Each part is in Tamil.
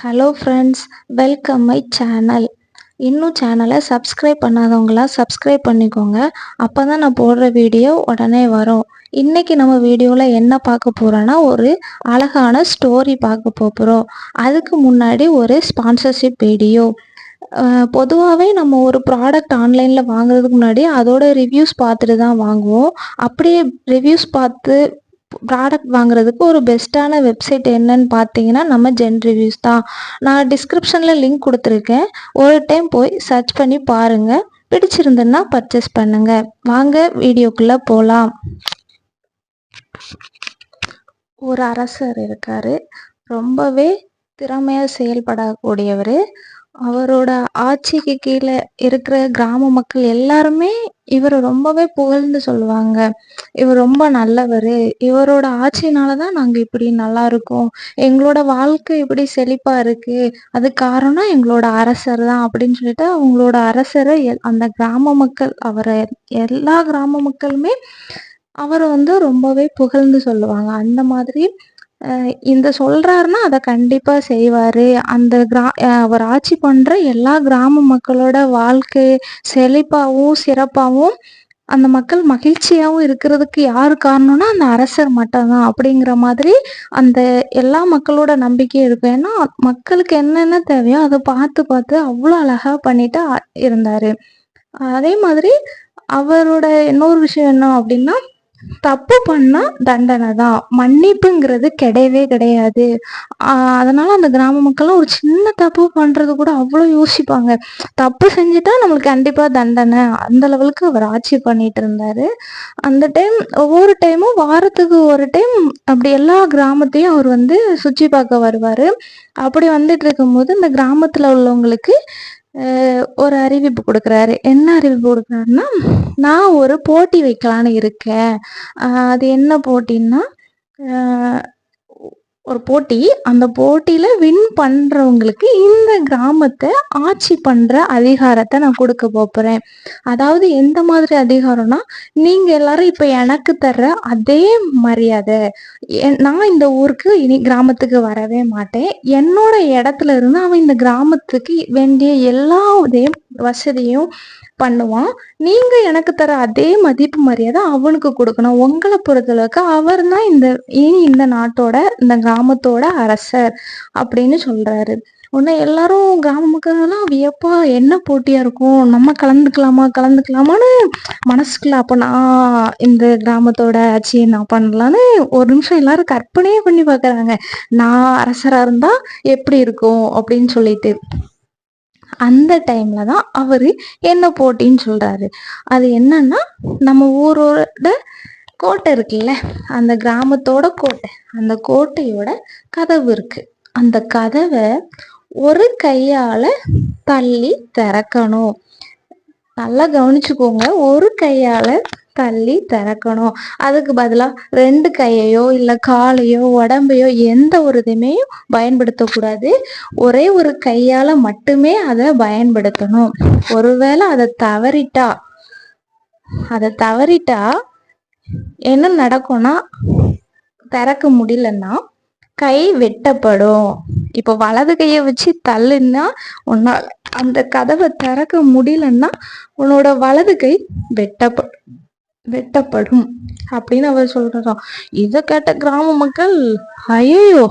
Hello friends welcome my channel இன்னும் சேனலை சப்ஸ்கிரைப் பண்ணாதவங்களாம் சப்ஸ்கிரைப் பண்ணிக்கோங்க. அப்போ தான் நான் போடுற வீடியோ உடனே வரும். இன்றைக்கி நம்ம வீடியோவில் என்ன பார்க்க போகிறோன்னா ஒரு அழகான ஸ்டோரி பார்க்க போகிறோம் அதுக்கு முன்னாடி ஒரு ஸ்பான்சர்ஷிப் வீடியோ பொதுவாகவே நம்ம ஒரு ப்ராடக்ட் ஆன்லைனில் வாங்குறதுக்கு முன்னாடி அதோட ரிவ்யூஸ் பார்த்துட்டு தான் வாங்குவோம். அப்படியே ரிவ்யூஸ் பார்த்து ப்ராடக்ட் வாங்குறதுக்கு ஒரு பெஸ்ட்டான வெப்சைட் என்னன்னு பார்த்தீங்கன்னா நம்ம ஜென் ரிவ்யூஸ் தான். நான் டிஸ்கிரிப்ஷனில் லிங்க் கொடுத்துருக்கேன். ஒரு டைம் போய் சர்ச் பண்ணி பாருங்கள் பிடிச்சிருந்துன்னா பர்ச்சேஸ் பண்ணுங்கள் வாங்க வீடியோக்குள்ளே போகலாம் ஒரு அரசர் இருக்கார். ரொம்பவே திறமையாக செயல்படக்கூடியவர். அவரோட ஆட்சிக்கு கீழே இருக்கிற கிராம மக்கள் எல்லாருமே இவரை ரொம்பவே புகழ்ந்து சொல்லுவாங்க. இவர் ரொம்ப நல்லவர். இவரோட ஆட்சினால தான் நாங்கள் இப்படி நல்லா இருக்கோம். எங்களோட வாழ்க்கை இப்படி செழிப்பாக இருக்கு. அது காரணம் எங்களோட அரசர் தான் அப்படின்னு சொல்லிட்டு அவங்களோட அரசரை அந்த கிராம மக்கள் அவரை எல்லா கிராம மக்களுமே அவரை வந்து ரொம்பவே புகழ்ந்து சொல்லுவாங்க. அந்த மாதிரி இந்த சொல்றாருன்னா அதை கண்டிப்பா செய்வாரு. அந்த கிரா அவர் ஆட்சி பண்ற எல்லா கிராம மக்களோட வாழ்க்கை செழிப்பாகவும் சிறப்பாகவும் அந்த மக்கள் மகிழ்ச்சியாகவும் இருக்கிறதுக்கு யார் காரணம்னா அந்த அரசர் மட்டும்தான் அப்படிங்கிற மாதிரி அந்த எல்லா மக்களோட நம்பிக்கை இருக்கும். ஏன்னா மக்களுக்கு என்னென்ன தேவையோ அதை பார்த்து பார்த்து அவ்வளோ அழகா பண்ணிட்டு இருந்தாரு. அதே மாதிரி அவரோட இன்னொரு விஷயம் என்ன அப்படின்னா தப்பு பண்ணா தண்டனை தான். மன்னிப்புங்கிறது கிடையவே கிடையாது. அதனால அந்த கிராம மக்கள்லாம் ஒரு சின்ன தப்பு பண்றது கூட அவ்வளோ யோசிப்பாங்க. தப்பு செஞ்சுட்டா நம்மளுக்கு கண்டிப்பா தண்டனை. அந்த லெவலுக்கு அவர் ஆட்சி பண்ணிட்டு இருந்தாரு. அந்த டைம் ஒவ்வொரு டைமும் வாரத்துக்கு ஒரு டைம் அப்படி எல்லா கிராமத்தையும் அவர் வந்து சுற்றி பார்க்க வருவாரு. அப்படி வந்துட்டு இருக்கும்போது இந்த கிராமத்துல உள்ளவங்களுக்கு ஒரு அறிவிப்பு கொடுக்குறாரு. என்ன அறிவிப்பு கொடுக்குறாருன்னா நான் ஒரு போட்டி வைக்கலான்னு இருக்கேன். அது என்ன போட்டின்னா ஒரு போட்டி. அந்த போட்டியில வின் பண்றவங்களுக்கு இந்த கிராமத்தை ஆட்சி பண்ற அதிகாரத்தை நான் கொடுக்க போறேன். அதாவது எந்த மாதிரி அதிகாரம்னா நீங்க எல்லாரும் இப்ப எனக்கு தர்ற அதே மரியாதை. நான் இந்த ஊருக்கு இனி கிராமத்துக்கு வரவே மாட்டேன். என்னோட இடத்துல இருந்து அவன் இந்த கிராமத்துக்கு வேண்டிய எல்லா வசதியும் பண்ணுவான். நீங்க எனக்கு தர அதே மதிப்பு மரியாதை அவனுக்கு கொடுக்கணும். உங்களை பொறுத்தளவுக்கு அவர் தான் இந்த இனி இந்த நாட்டோட இந்த கிராமத்தோட அரசர் அப்படின்னு சொல்றாரு. உடனே எல்லாரும் கிராம மக்கள்லாம் வியப்பா என்ன போட்டியா இருக்கும்? நம்ம கலந்துக்கலாமா? கலந்துக்கலாமான்னு மனசுக்குள்ள அப்ப நான் இந்த கிராமத்தோட ஆட்சியை நான் பண்ணலான்னு ஒரு நிமிஷம் எல்லாரும் கற்பனையே பண்ணி பாக்குறாங்க. நான் அரசரா இருந்தா எப்படி இருக்கும் அப்படின்னு சொல்லிட்டு. அந்த டைம்ல தான் அவரு என்ன போட்டின்னு சொல்றாரு. அது என்னன்னா நம்ம ஊரோட கோட்டை இருக்குல்ல அந்த கிராமத்தோட கோட்டை. அந்த கோட்டையோட கதவு இருக்கு. அந்த கதவை ஒரு கையால தள்ளி திறக்கணும். நல்லா கவனிச்சுக்கோங்க ஒரு கையால தள்ளி திறக்கணும். அதுக்கு பதிலாக ரெண்டு கையையோ இல்லை காலையோ உடம்பையோ எந்த ஒரு இதுவுமே பயன்படுத்தக்கூடாது. ஒரே ஒரு கையால் மட்டுமே அதை பயன்படுத்தணும். ஒருவேளை அதை தவறிட்டா அதை தவறிட்டா என்ன நடக்கும்னா திறக்க முடியலன்னா கை வெட்டப்படும். இப்போ வலது கையை வச்சு தள்ளுன்னா உன்னால் அந்த கதவை திறக்க முடியலன்னா உன்னோட வலது கை வெட்டப்படும். வெட்டப்படும் அப்படின்னு அவர் சொல்றாராம் இதை கேட்ட கிராம மக்கள் ஐயோ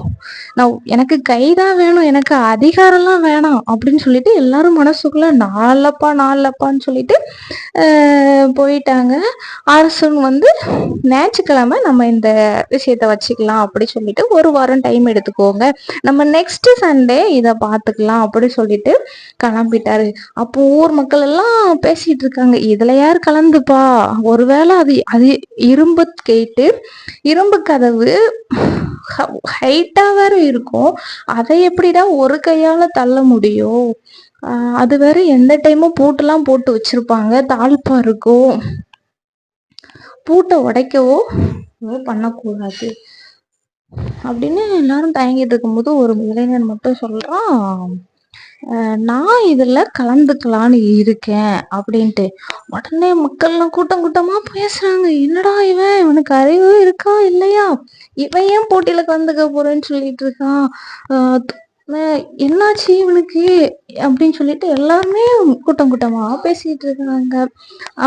நான் எனக்கு கைதான் வேணும் எனக்கு அதிகாரம்லாம் வேணாம் அப்படின்னு சொல்லிட்டு எல்லாரும் மனசுக்குள்ள நாலப்பா நாலப்பான்னு சொல்லிட்டு போயிட்டாங்க. அரசன் வந்து ஞாயிற்றுக்கிழமை நம்ம இந்த விஷயத்த வச்சுக்கலாம் அப்படி சொல்லிட்டு ஒரு வாரம் டைம் எடுத்துக்கோங்க. நம்ம நெக்ஸ்ட் சண்டே இதை பார்த்துக்கலாம் அப்படி சொல்லிட்டு கிளம்பிட்டாரு. அப்போ ஊர் மக்கள் எல்லாம் பேசிட்டு இருக்காங்க. இதுல யார் கலந்துப்பா? ஒருவேளை அது அது இரும்பு கேட்டு இரும்பு கதவு ஹைட்டா வேற இருக்கும். அதை எப்படிடா ஒரு கையால தள்ள முடியும்? அது வேற எந்த டைமும் பூட்டெல்லாம் போட்டு வச்சிருப்பாங்க. தாழ்ப்பா இருக்கும். பூட்டை உடைக்கவோ பண்ணக்கூடாது. அப்படின்னு எல்லாரும் தயங்கிட்டு இருக்கும்போது ஒரு இளைஞன் மட்டும் சொல்றான். நான் இதுல கலந்துக்கலான்னு இருக்கேன் அப்படின்ட்டு. உடனே மக்கள்லாம் கூட்டம் கூட்டமா பேசுறாங்க. என்னடா இவன்? இவனுக்கு அறிவு இருக்கா இல்லையா? இவன் ஏன் போட்டியில கலந்துக்க போறேன்னு சொல்லிட்டு இருக்கான். என்னாச்சு இவனுக்கு? அப்படின்னு சொல்லிட்டு எல்லாருமே கூட்டம் கூட்டமா பேசிட்டு இருக்காங்க.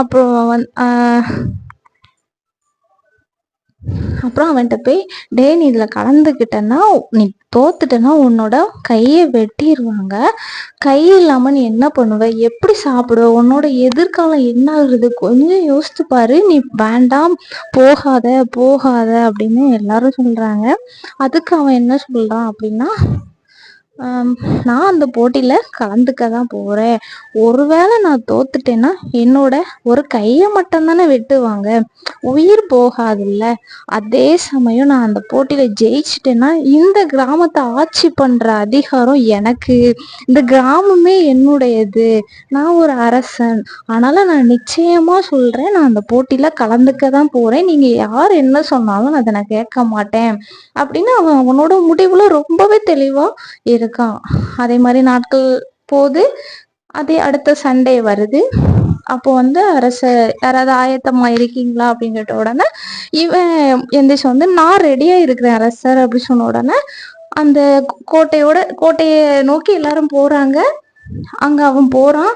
அப்புறம் வந்து அப்புறம் அவன்கிட்ட போய் டே நீ இதில் கலந்துக்கிட்டேன்னா நீ தோத்துட்டேன்னா உன்னோட கையை வெட்டிடுவாங்க கை இல்லாம நீ என்ன பண்ணுவ? எப்படி சாப்பிடுவ? உன்னோட எதிர்காலம் என்ன ஆகுறது கொஞ்சம் யோசித்து பாரு. நீ வேண்டாம். போகாத போகாத அப்படின்னு எல்லாரும் சொல்றாங்க. அதுக்கு அவன் என்ன சொல்றான் அப்படின்னா நான் அந்த போட்டியில கலந்துக்க தான் போறேன். ஒருவேளை நான் தோத்துட்டேன்னா என்னோட ஒரு கையை மட்டும் தானே வெட்டுவாங்க. உயிர் போகாதுல்ல. அதே சமயம் நான் அந்த போட்டியில ஜெயிச்சிட்டேன்னா இந்த கிராமத்தை ஆட்சி பண்ற அதிகாரம் எனக்கு. இந்த கிராமமே என்னுடையது. நான் ஒரு அரசன். அதனால் நான் நிச்சயமா சொல்கிறேன் நான் அந்த போட்டியில கலந்துக்க தான் போறேன். நீங்கள் யார் என்ன சொன்னாலும் அதை நான் கேட்க மாட்டேன். அப்படின்னு அவன் அவனோட முடிவில் ரொம்பவே தெளிவாக இரு இருக்கான் அதே மாதிரி நாட்கள் போது அதே அடுத்த சண்டே வருது. அப்போ வந்து அரச யாராவது ஆயத்தமா இருக்கீங்களா? அப்படின்னு கேட்ட உடனே இவன் எந்திரிச்சு வந்து நான் ரெடியா இருக்கிறேன் அரசர் அப்படி சொன்ன உடனே அந்த கோட்டையோட கோட்டையை நோக்கி எல்லாரும் போறாங்க. அங்க அவன் போறான்.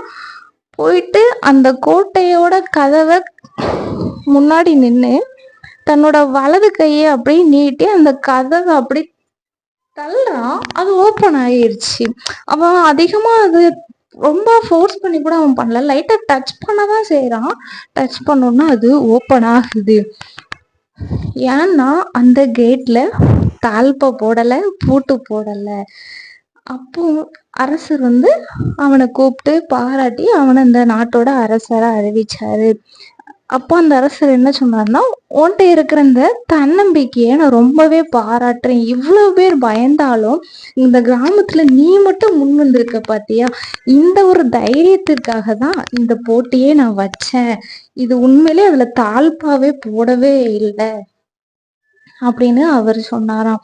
போயிட்டு அந்த கோட்டையோட கதவை முன்னாடி நின்று தன்னோட வலது கையை அப்படியே நீட்டி அந்த கதவை அப்படி தள்ளுறான் அது ஓப்பன் ஆயிடுச்சு அவன் அதிகமா அது ரொம்ப ஃபோர்ஸ் பண்ணி கூட அவன் பண்ணல. லைட்டா டச் பண்ண தான் செய்யறான் டச் பண்ணோன்னா அது ஓப்பன் ஆகுது. ஏன்னா அந்த கேட்ல தாழ்ப்ப போடல பூட்டு போடல. அப்போ அரசர் வந்து அவனை கூப்பிட்டு பாராட்டி அவனை இந்த நாட்டோட அரசரை அறிவிச்சாரு. அப்போ அந்த அரசர் என்ன சொன்னார்னா உன்கிட்ட இருக்கிற இந்த தன்னம்பிக்கையை நான் ரொம்பவே பாராட்டுறேன். இவ்வளவு பேர் பயந்தாலும் இந்த கிராமத்துல நீ மட்டும் முன் வந்திருக்க பாத்தியா? இந்த ஒரு தைரியத்திற்காக தான் இந்த போட்டியே நான் வச்சேன். இது உண்மையிலே அதுல தாழ்பாவே போடவே இல்லை. அப்படின்னு அவர் சொன்னாராம்.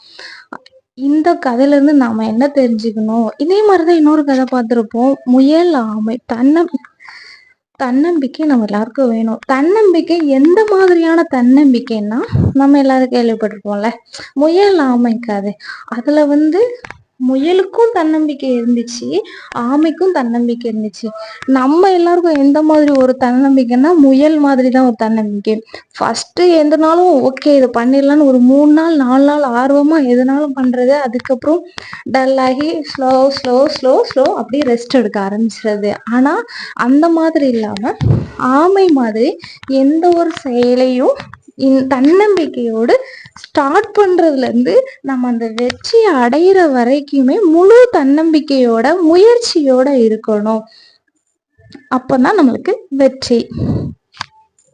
இந்த கதையில இருந்து நாம என்ன தெரிஞ்சுக்கணும்? இதே மாதிரிதான் இன்னொரு கதை பார்த்திருப்போம். முயல் ஆமை தன்னம் தன்னம்பிக்கை நம்ம எல்லாருக்கும் வேணும். தன்னம்பிக்கை எந்த மாதிரியான தன்னம்பிக்கைன்னா நம்ம எல்லாரும் கேள்விப்பட்டிருப்போம்ல முயல் அமைக்காது அதுல வந்து முயலுக்கும் தன்னம்பிக்கை இருந்துச்சு ஆமைக்கும் தன்னம்பிக்கை இருந்துச்சு. நம்ம எல்லாருக்கும் எந்த மாதிரி ஒரு தன்னம்பிக்கைன்னா முயல் மாதிரி தான் ஒரு தன்னம்பிக்கை. ஃபர்ஸ்ட் எதுனாலும் ஓகே இதை பண்ணிடலாம்னு ஒரு மூணு நாள் நாலு நாள் ஆர்வமா எதுனாலும் பண்றது அதுக்கப்புறம் டல் ஆகி ஸ்லோ ஸ்லோ ஸ்லோ ஸ்லோ அப்படியே ரெஸ்ட் எடுக்க ஆரம்பிச்சிடுறது. ஆனா அந்த மாதிரி இல்லாம ஆமை மாதிரி எந்த ஒரு செயலையும் தன்னம்பிக்கையோடு ஸ்டார்ட் பண்றதுல இருந்து நம்ம அந்த வெற்றியை அடையிற வரைக்குமே முழு தன்னம்பிக்கையோட முயற்சியோட இருக்கணும். அப்பதான் நம்மளுக்கு வெற்றி.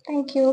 தேங்க்யூ